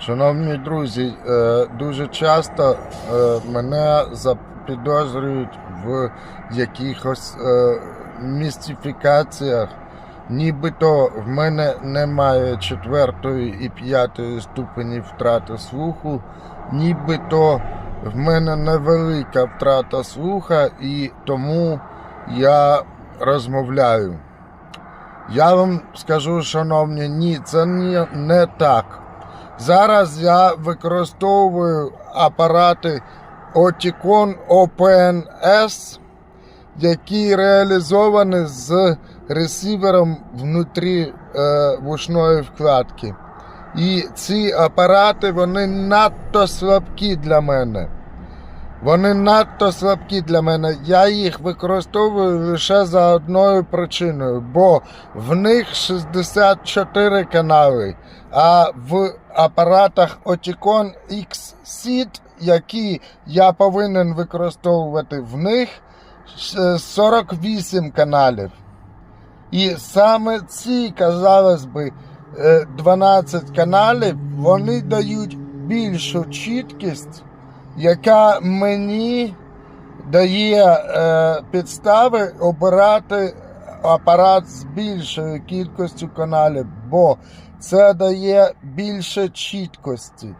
Шановні друзі, е, дуже часто е, мене запідозрюють в якихось е, містифікаціях. Нібито в мене немає четвертої і п'ятої ступені втрати слуху, нібито в мене невелика втрата слуха, і тому я розмовляю. Я вам скажу, шановні, ні, це не, не так. Зараз я використовую апарати Oticon OpenS, які реалізовані з ресівером внутрі е, вушної вкладки. І ці апарати вони надто слабкі для мене. Вони надто слабкі для мене. Я їх використовую лише за одною причиною, бо в них 64 канали, а в апаратах Oticon X Seed, які я повинен використовувати, в них е, 48 каналів. І саме ці, казалось би, е, 12 каналів, вони дають більшу чіткість яка мені дає е, підстави обирати апарат з більшою кількістю каналів, бо це дає більше чіткості.